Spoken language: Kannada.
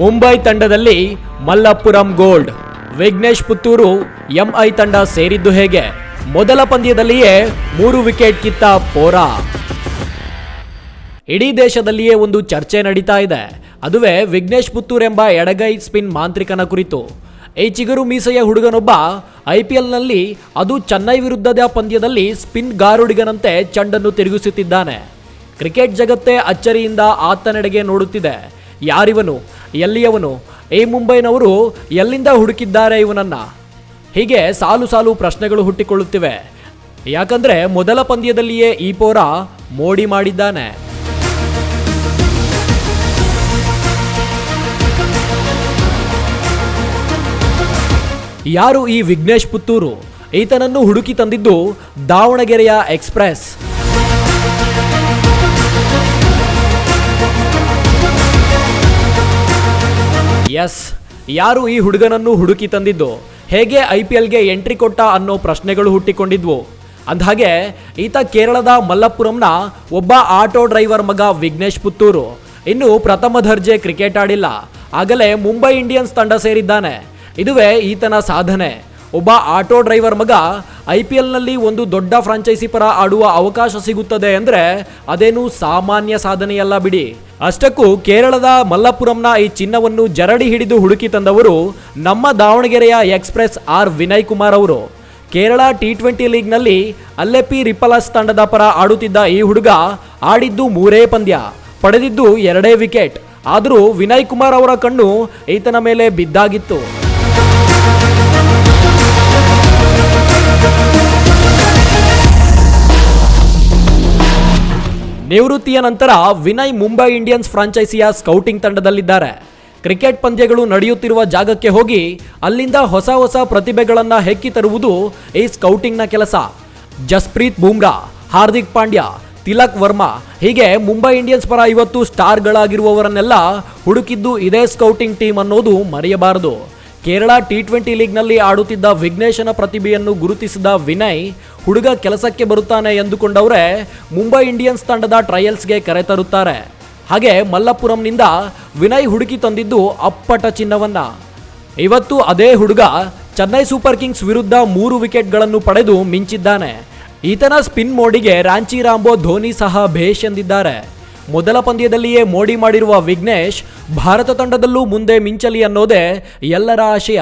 ಮುಂಬೈ ತಂಡದಲ್ಲಿ ಮಲ್ಲಪ್ಪುರಂ ಗೋಲ್ಡ್, ವಿಘ್ನೇಶ್ ಪುತ್ತೂರು ಎಂಐ ತಂಡ ಸೇರಿದ್ದು ಹೇಗೆ? ಮೊದಲ ಪಂದ್ಯದಲ್ಲಿಯೇ ಮೂರು ವಿಕೆಟ್ ಕಿತ್ತ ಪೋರಾ. ಇಡೀ ದೇಶದಲ್ಲಿಯೇ ಒಂದು ಚರ್ಚೆ ನಡೀತಾ ಇದೆ. ಅದುವೇ ವಿಘ್ನೇಶ್ ಪುತ್ತೂರ್ ಎಂಬ ಎಡಗೈ ಸ್ಪಿನ್ ಮಾಂತ್ರಿಕನ ಕುರಿತು. ಈ ಚಿಗುರು ಮೀಸೆಯ ಹುಡುಗನೊಬ್ಬ ಐ ಪಿ ಎಲ್ನಲ್ಲಿ ಅದು ಚೆನ್ನೈ ವಿರುದ್ಧದ ಪಂದ್ಯದಲ್ಲಿ ಸ್ಪಿನ್ ಗಾರುಡಿಗನಂತೆ ಚೆಂಡನ್ನು ತಿರುಗಿಸುತ್ತಿದ್ದಾನೆ. ಕ್ರಿಕೆಟ್ ಜಗತ್ತೇ ಅಚ್ಚರಿಯಿಂದ ಆತನೆಡೆಗೆ ನೋಡುತ್ತಿದೆ. ಯಾರಿವನು? ಎಲ್ಲಿಯವನು? ಈ ಮುಂಬೈನವರು ಎಲ್ಲಿಂದ ಹುಡುಕಿದ್ದಾರೆ ಇವನನ್ನ? ಹೀಗೆ ಸಾಲು ಸಾಲು ಪ್ರಶ್ನೆಗಳು ಹುಟ್ಟಿಕೊಳ್ಳುತ್ತಿವೆ. ಯಾಕಂದ್ರೆ ಮೊದಲ ಪಂದ್ಯದಲ್ಲಿಯೇ ಈ ಪೋರ ಮೋಡಿ ಮಾಡಿದ್ದಾನೆ. ಯಾರು ಈ ವಿಘ್ನೇಶ್ ಪುತ್ತೂರು? ಈತನನ್ನು ಹುಡುಕಿ ತಂದಿದ್ದು ದಾವಣಗೆರೆಯ ಎಕ್ಸ್ಪ್ರೆಸ್. ಎಸ್, ಯಾರು ಈ ಹುಡುಗನನ್ನು ಹುಡುಕಿ ತಂದಿದ್ದು? ಹೇಗೆ ಐ ಪಿ ಎಲ್ಗೆ ಎಂಟ್ರಿ ಕೊಟ್ಟ ಅನ್ನೋ ಪ್ರಶ್ನೆಗಳು ಹುಟ್ಟಿಕೊಂಡಿದ್ವು. ಅಂದಹಾಗೆ, ಈತ ಕೇರಳದ ಮಲ್ಲಪುರಂನ ಒಬ್ಬ ಆಟೋ ಡ್ರೈವರ್ ಮಗ ವಿಘ್ನೇಶ್ ಪುತ್ತೂರು. ಇನ್ನು ಪ್ರಥಮ ದರ್ಜೆ ಕ್ರಿಕೆಟ್ ಆಡಿಲ್ಲ. ಆಗಲೇ ಮುಂಬೈ ಇಂಡಿಯನ್ಸ್ ತಂಡ ಸೇರಿದ್ದಾನೆ. ಇದುವೇ ಈತನ ಸಾಧನೆ. ಒಬ್ಬ ಆಟೋ ಡ್ರೈವರ್ ಮಗ ಐ ಪಿ ಎಲ್ನಲ್ಲಿ ಒಂದು ದೊಡ್ಡ ಫ್ರಾಂಚೈಸಿ ಪರ ಆಡುವ ಅವಕಾಶ ಸಿಗುತ್ತದೆ ಅಂದರೆ ಅದೇನು ಸಾಮಾನ್ಯ ಸಾಧನೆಯಲ್ಲ ಬಿಡಿ. ಅಷ್ಟಕ್ಕೂ ಕೇರಳದ ಮಲ್ಲಪುರಂನ ಈ ಚಿನ್ನವನ್ನು ಜರಡಿ ಹಿಡಿದು ಹುಡುಕಿ ತಂದವರು ನಮ್ಮ ದಾವಣಗೆರೆಯ ಎಕ್ಸ್ಪ್ರೆಸ್ ಆರ್ ವಿನಯ್ ಕುಮಾರ್ ಅವರು. ಕೇರಳ ಟಿ ಟ್ವೆಂಟಿ ಲೀಗ್ನಲ್ಲಿ ಅಲ್ಲೆಪಿ ರಿಪಲಸ್ ತಂಡದ ಪರ ಆಡುತ್ತಿದ್ದ ಈ ಹುಡುಗ ಆಡಿದ್ದು ಮೂರೇ ಪಂದ್ಯ, ಪಡೆದಿದ್ದು ಎರಡೇ ವಿಕೆಟ್. ಆದರೂ ವಿನಯ್ ಕುಮಾರ್ ಅವರ ಕಣ್ಣು ಈತನ ಮೇಲೆ ಬಿದ್ದಾಗಿತ್ತು. ನಿವೃತ್ತಿಯ ನಂತರ ವಿನಯ್ ಮುಂಬೈ ಇಂಡಿಯನ್ಸ್ ಫ್ರಾಂಚೈಸಿಯ ಸ್ಕೌಟಿಂಗ್ ತಂಡದಲ್ಲಿದ್ದಾರೆ. ಕ್ರಿಕೆಟ್ ಪಂದ್ಯಗಳು ನಡೆಯುತ್ತಿರುವ ಜಾಗಕ್ಕೆ ಹೋಗಿ ಅಲ್ಲಿಂದ ಹೊಸ ಹೊಸ ಪ್ರತಿಭೆಗಳನ್ನು ಹೆಕ್ಕಿ ತರುವುದು ಈ ಸ್ಕೌಟಿಂಗ್ನ ಕೆಲಸ. ಜಸ್ಪ್ರೀತ್ ಬೂಮ್ರಾ, ಹಾರ್ದಿಕ್ ಪಾಂಡ್ಯ, ತಿಲಕ್ ವರ್ಮಾ ಹೀಗೆ ಮುಂಬೈ ಇಂಡಿಯನ್ಸ್ ಪರ ಇವತ್ತು ಸ್ಟಾರ್ಗಳಾಗಿರುವವರನ್ನೆಲ್ಲ ಹುಡುಕಿದ್ದು ಇದೇ ಸ್ಕೌಟಿಂಗ್ ಟೀಮ್ ಅನ್ನೋದು ಮರೆಯಬಾರದು. ಕೇರಳ ಟಿ ಟ್ವೆಂಟಿ ಲೀಗ್ನಲ್ಲಿ ಆಡುತ್ತಿದ್ದ ವಿಘ್ನೇಶನ ಪ್ರತಿಭೆಯನ್ನು ಗುರುತಿಸಿದ ವಿನಯ್, ಹುಡುಗ ಕೆಲಸಕ್ಕೆ ಬರುತ್ತಾನೆ ಎಂದುಕೊಂಡವರೇ ಮುಂಬೈ ಇಂಡಿಯನ್ಸ್ ತಂಡದ ಟ್ರಯಲ್ಸ್ಗೆ ಕರೆತರುತ್ತಾರೆ ಹಾಗೆ ಮಲ್ಲಪುರಂನಿಂದ ವಿನಯ್ ಹುಡುಕಿ ತಂದಿದ್ದು ಅಪ್ಪಟ ಚಿನ್ನವನ್ನ. ಇವತ್ತು ಅದೇ ಹುಡುಗ ಚೆನ್ನೈ ಸೂಪರ್ ಕಿಂಗ್ಸ್ ವಿರುದ್ಧ ಮೂರು ವಿಕೆಟ್ಗಳನ್ನು ಪಡೆದು ಮಿಂಚಿದ್ದಾನೆ. ಈತನ ಸ್ಪಿನ್ ಮೋಡಿಗೆ ರಾಂಚಿ ರಾಂಬೋ ಧೋನಿ ಸಹ ಭೇಷ್ ಎಂದಿದ್ದಾರೆ. ಮೊದಲ ಪಂದ್ಯದಲ್ಲಿಯೇ ಮೋಡಿ ಮಾಡಿರುವ ವಿಘ್ನೇಶ್ ಭಾರತ ತಂಡದಲ್ಲೂ ಮುಂದೆ ಮಿಂಚಲಿ ಅನ್ನೋದೇ ಎಲ್ಲರ ಆಶಯ.